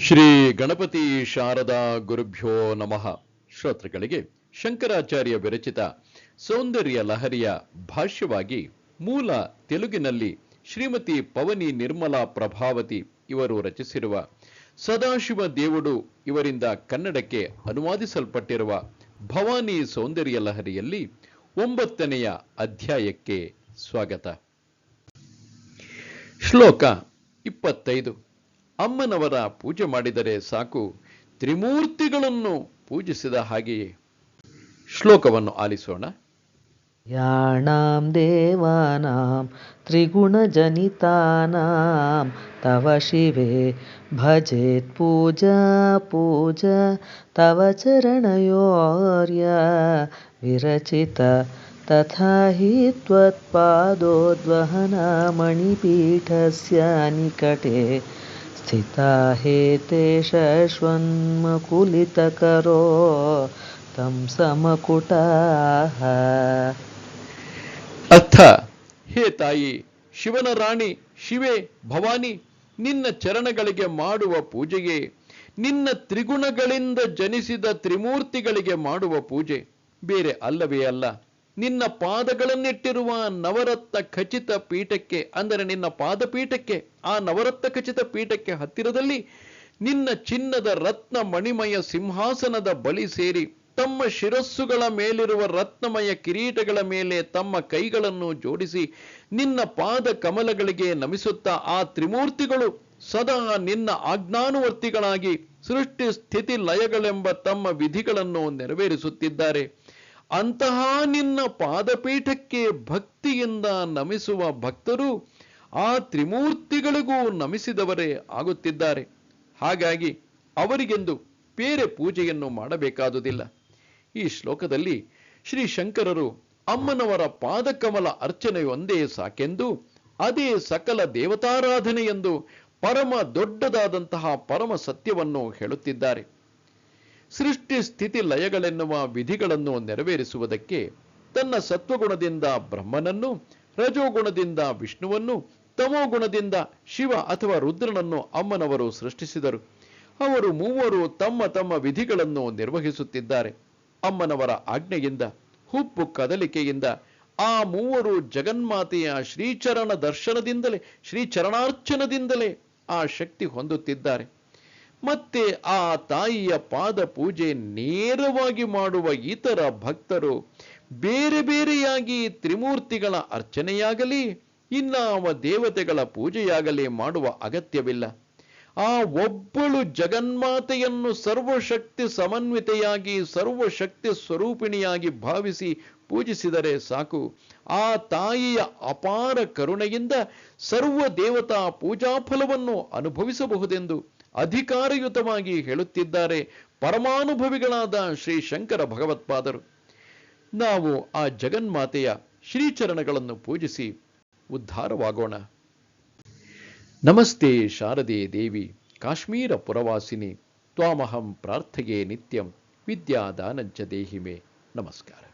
ಶ್ರೀ ಗಣಪತಿ ಶಾರದಾ ಗುರುಭ್ಯೋ ನಮಃ. ಶ್ರೋತೃಗಳಿಗೆ ಶಂಕರಾಚಾರ್ಯ ವಿರಚಿತ ಸೌಂದರ್ಯ ಲಹರಿಯ ಭಾಷ್ಯವಾಗಿ ಮೂಲ ತೆಲುಗಿನಲ್ಲಿ ಶ್ರೀಮತಿ ಪವನಿ ನಿರ್ಮಲಾ ಪ್ರಭಾವತಿ ಇವರು ರಚಿಸಿರುವ ಸದಾಶಿವ ದೇವುಡು ಇವರಿಂದ ಕನ್ನಡಕ್ಕೆ ಅನುವಾದಿಸಲ್ಪಟ್ಟಿರುವ ಭವಾನಿ ಸೌಂದರ್ಯ ಲಹರಿಯಲ್ಲಿ ಒಂಬತ್ತನೆಯ ಅಧ್ಯಾಯಕ್ಕೆ ಸ್ವಾಗತ. ಶ್ಲೋಕ ಇಪ್ಪತ್ತೈದು. ಅಮ್ಮನವರ ಪೂಜೆ ಮಾಡಿದರೆ ಸಾಕು. ತ್ರಿಮೂರ್ತಿಗಳನ್ನು ಪೂಜಿಸಿದ ಹಾಗೆಯೇ. ಶ್ಲೋಕವನ್ನು ಆಲಿಸೋಣ. ಯಾಣಾಂ ದೇವಾನಾಂ ತ್ರಿಗುಣಜನಿತಾನಾಂ ತವ ಶಿವೆ ಭಜೇತ್ ಪೂಜಾ ಪೂಜ ತವ ಚರಣಯೋರ್ಯ ವಿರಚಿತ ತಥಾ ಹಿ ತ್ವತ್ಪಾದೋದ್ವಹನ ಮಣಿಪೀಠಸ್ಯ ನಿಕಟೇ ಸ್ಥಿತಾ ಹೇತೆ ಶಶ್ವನ್ಮಕುಲಿತಕರೋ ತಂ ಸಮಕುಟ ಅರ್ಥ ಹೇ ತಾಯಿ, ಶಿವನ ರಾಣಿ, ಶಿವೆ, ಭವಾನಿ, ನಿನ್ನ ಚರಣಗಳಿಗೆ ಮಾಡುವ ಪೂಜೆಯೇ, ನಿನ್ನ ತ್ರಿಗುಣಗಳಿಂದ ಜನಿಸಿದ ತ್ರಿಮೂರ್ತಿಗಳಿಗೆ ಮಾಡುವ ಪೂಜೆ, ಬೇರೆ ಅಲ್ಲವೇ ಅಲ್ಲ. ನಿನ್ನ ಪಾದಗಳನ್ನಿಟ್ಟಿರುವ ನವರತ್ನ ಖಚಿತ ಪೀಠಕ್ಕೆ, ಅಂದರೆ ನಿನ್ನ ಪಾದಪೀಠಕ್ಕೆ, ಆ ನವರತ್ನ ಖಚಿತ ಪೀಠಕ್ಕೆ ಹತ್ತಿರದಲ್ಲಿ ನಿನ್ನ ಚಿನ್ನದ ರತ್ನ ಮಣಿಮಯ ಸಿಂಹಾಸನದ ಬಳಿ ಸೇರಿ, ತಮ್ಮ ಶಿರಸ್ಸುಗಳ ಮೇಲಿರುವ ರತ್ನಮಯ ಕಿರೀಟಗಳ ಮೇಲೆ ತಮ್ಮ ಕೈಗಳನ್ನು ಜೋಡಿಸಿ ನಿನ್ನ ಪಾದ ಕಮಲಗಳಿಗೆ ನಮಿಸುತ್ತಾ ಆ ತ್ರಿಮೂರ್ತಿಗಳು ಸದಾ ನಿನ್ನ ಆಜ್ಞಾನುವರ್ತಿಗಳಾಗಿ ಸೃಷ್ಟಿ ಸ್ಥಿತಿ ಲಯಗಳೆಂಬ ತಮ್ಮ ವಿಧಿಗಳನ್ನು ನೆರವೇರಿಸುತ್ತಿದ್ದಾರೆ. ಅಂತಹ ನಿನ್ನ ಪಾದಪೀಠಕ್ಕೆ ಭಕ್ತಿಯಿಂದ ನಮಿಸುವ ಭಕ್ತರು ಆ ತ್ರಿಮೂರ್ತಿಗಳಿಗೂ ನಮಿಸಿದವರೇ ಆಗುತ್ತಿದ್ದಾರೆ. ಹಾಗಾಗಿ ಅವರಿಗೆಂದು ಬೇರೆ ಪೂಜೆಯನ್ನು ಮಾಡಬೇಕಾದುದಿಲ್ಲ. ಈ ಶ್ಲೋಕದಲ್ಲಿ ಶ್ರೀ ಶಂಕರರು ಅಮ್ಮನವರ ಪಾದಕಮಲ ಅರ್ಚನೆಯೊಂದೇ ಸಾಕೆಂದು, ಅದೇ ಸಕಲ ದೇವತಾರಾಧನೆ ಎಂದು ಪರಮ ದೊಡ್ಡದಾದಂತಹ ಪರಮ ಸತ್ಯವನ್ನು ಹೇಳುತ್ತಿದ್ದಾರೆ. ಸೃಷ್ಟಿ ಸ್ಥಿತಿ ಲಯಗಳೆನ್ನುವ ವಿಧಿಗಳನ್ನು ನೆರವೇರಿಸುವುದಕ್ಕೆ ತನ್ನ ಸತ್ವಗುಣದಿಂದ ಬ್ರಹ್ಮನನ್ನು, ರಜೋಗುಣದಿಂದ ವಿಷ್ಣುವನ್ನು ತಮೋಗುಣದಿಂದ ಶಿವ ಅಥವಾ ರುದ್ರನನ್ನು ಅಮ್ಮನವರು ಸೃಷ್ಟಿಸಿದರು. ಅವರು ಮೂವರು ತಮ್ಮ ತಮ್ಮ ವಿಧಿಗಳನ್ನು ನಿರ್ವಹಿಸುತ್ತಿದ್ದಾರೆ. ಅಮ್ಮನವರ ಆಜ್ಞೆಯಿಂದ ಹುಪ್ಪು ಕದಲಿಕೆಯಿಂದ, ಆ ಮೂವರು ಜಗನ್ಮಾತೆಯ ಶ್ರೀಚರಣ ದರ್ಶನದಿಂದಲೇ, ಶ್ರೀಚರಣಾರ್ಚನದಿಂದಲೇ ಆ ಶಕ್ತಿ ಹೊಂದುತ್ತಿದ್ದಾರೆ. ಮತ್ತೆ ಆ ತಾಯಿಯ ಪಾದ ಪೂಜೆ ನೇರವಾಗಿ ಮಾಡುವ ಇತರ ಭಕ್ತರು ಬೇರೆ ಬೇರೆಯಾಗಿ ತ್ರಿಮೂರ್ತಿಗಳ ಅರ್ಚನೆಯಾಗಲಿ, ಇನ್ನಾವ ದೇವತೆಗಳ ಪೂಜೆಯಾಗಲಿ ಮಾಡುವ ಅಗತ್ಯವಿಲ್ಲ. ಆ ಒಬ್ಬಳು ಜಗನ್ಮಾತೆಯನ್ನು ಸರ್ವಶಕ್ತಿ ಸಮನ್ವಿತೆಯಾಗಿ, ಸರ್ವಶಕ್ತಿ ಸ್ವರೂಪಿಣಿಯಾಗಿ ಭಾವಿಸಿ ಪೂಜಿಸಿದರೆ ಸಾಕು. ಆ ತಾಯಿಯ ಅಪಾರ ಕರುಣೆಯಿಂದ ಸರ್ವ ದೇವತಾ ಪೂಜಾ ಫಲವನ್ನು ಅನುಭವಿಸಬಹುದೆಂದು ಅಧಿಕಾರಯುತವಾಗಿ ಹೇಳುತ್ತಿದ್ದಾರೆ ಪರಮಾನುಭವಿಗಳಾದ ಶ್ರೀ ಶಂಕರ ಭಗವತ್ಪಾದರು ನಾವು ಆ ಜಗನ್ಮಾತೆಯ ಶ್ರೀಚರಣಗಳನ್ನು ಪೂಜಿಸಿ ಉದ್ಧಾರವಾಗೋಣ. ನಮಸ್ತೆ ಶಾರದೆ ದೇವಿ, ಕಾಶ್ಮೀರ ಪುರವಾಸಿನಿ, ತ್ವಾಮಹಂ ಪ್ರಾರ್ಥೆಯೇ ನಿತ್ಯಂ ವಿದ್ಯಾದಾನಂಚ ದೇಹಿಮೆ. ನಮಸ್ಕಾರ.